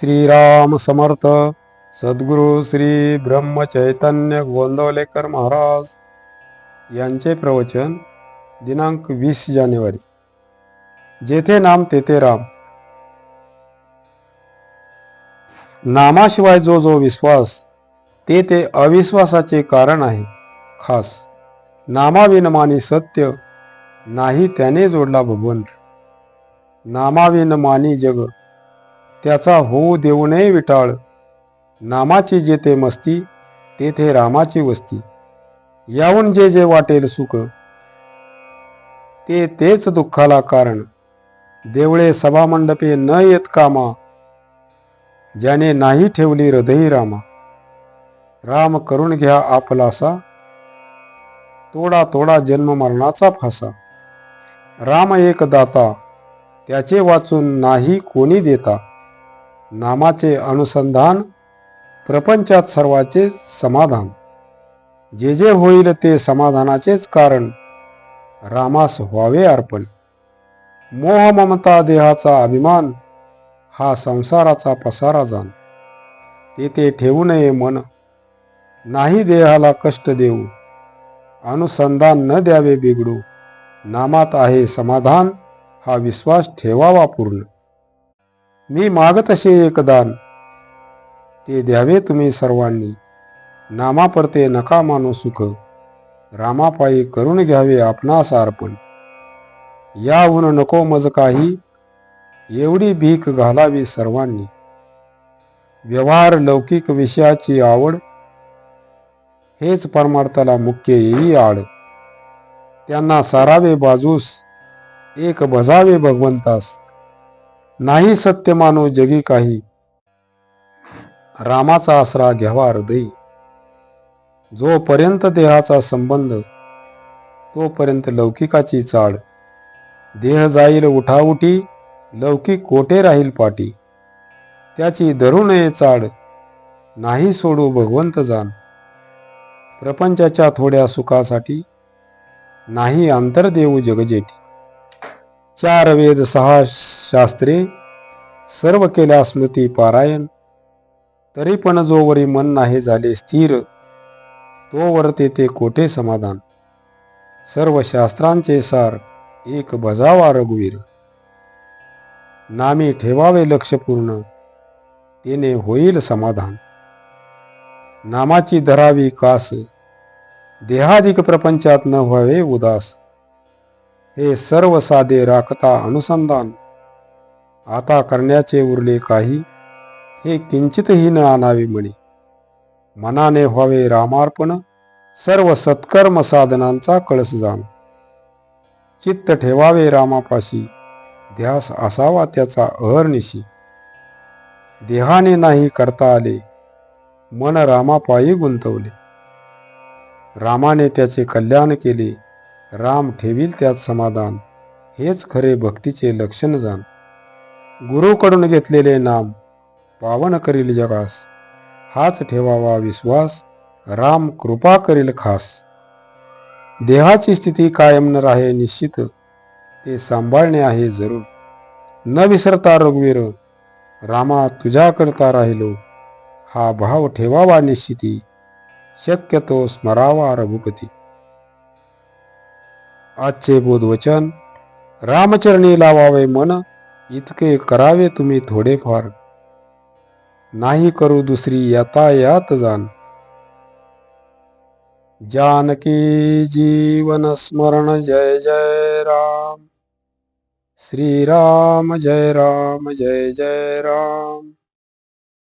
श्रीराम समर्थ सद्गुरू श्री ब्रह्मचैतन्य गोंदवलेकर महाराज यांचे प्रवचन दिनांक वीस जानेवारी. जेथे नाम तेथे राम. नामाशिवाय जो जो विश्वास ते ते अविश्वासाचे कारण आहे खास. नामाविनमानी सत्य नाही त्याने जोडला भगवंत. नामाविनमानी जग त्याचा होऊ देऊ नये विटाळ. नामाची जेथे मस्ती तेथे रामाची वस्ती. याहून जे जे वाटेल सुख ते तेच दुःखाला कारण. देवळे सभामंडपे न येत कामा ज्याने नाही ठेवली हृदयी रामा. राम करून घ्या आपलासा तोडा तोडा जन्म मरणाचा फासा. राम एक दाता त्याचे वाचून नाही कोणी देता. नामाचे अनुसंधान प्रपंचात सर्वाचे समाधान. जे जे होईल ते समाधानाचेच कारण. रामास व्हावे अर्पण. मोह ममता देहाचा अभिमान हा संसाराचा पसारा जाण. तेथे ठेवू नये मन. नाही देहाला कष्ट देऊ. अनुसंधान न द्यावे बिघडू. नामात आहे समाधान हा विश्वास ठेवावा पूर्ण. मी मागत असे एक दान. ते द्यावे तुम्ही सर्वांनी. नामापरते नका मानू सुख. रामापायी करून घ्यावे आपणास अर्पण. याहून नको मज काही. एवढी भीक घालावी सर्वांनी. व्यवहार लौकिक विषयाची आवड. हेच परमार्थाला मुख्य येई आड. त्यांना सारावे बाजूस. एक भजावे भगवंतास. नाही सत्य मानो जगी काही. रामाचा आसरा घ्यावा हृदयी. जोपर्यंत देहाचा संबंध तोपर्यंत लौकिकाची चाड देह जाईल उठाउठी लौकिक कोठे राहील पाटी. त्याची धरू नये चाड नाही सोडू भगवंत जाण. प्रपंचाच्या थोड्या सुखासाठी नाही अंतर देऊ जगजेठी चार वेद सहा शास्त्रे सर्व केल्या स्मृती पारायण. तरी पण जोवरी मन नाही झाले स्थिर तोवर तेथे कोठे समाधान? सर्व शास्त्रांचे सार एक बजावा रघुवीर. नामी ठेवावे लक्षपूर्ण तेने होईल समाधान. नामाची धरावी कास देहाधिक प्रपंचात न व्हावे उदास. हे सर्व साधे राखता अनुसंधान. आता करण्याचे उरले काही हे किंचितही न आणावे म्हणे. मनाने व्हावे रामार्पण सर्व सत्कर्म साधनांचा कळस जाण. चित्त ठेवावे रामापाशी ध्यास असावा त्याचा अहर्निशी. देहाने नाही करता आले मन रामापायी गुंतवले. रामाने त्याचे कल्याण केले राम ठेवील त्यात समाधान. हेच खरे भक्तीचे लक्षण जाण. गुरुकडून घेतलेले नाम पावन करील जगास. हाच ठेवावा विश्वास राम कृपा करील खास. देहाची स्थिती कायम न राहे निश्चित ते सांभाळणे आहे जरूर. न विसरता रघुवीर रामा तुझ्या करता राहिलो. हा भाव ठेवावा निश्चिती शक्यतो स्मरावा रघुपती. आजचे बोधवचन रामचरणी लावावे मन इतके करावे तुम्ही थोडेफार. नाही करू दुसरी यातायात जाण. जानकी जीवन स्मरण जय जय राम. श्रीराम जय राम जय जय राम.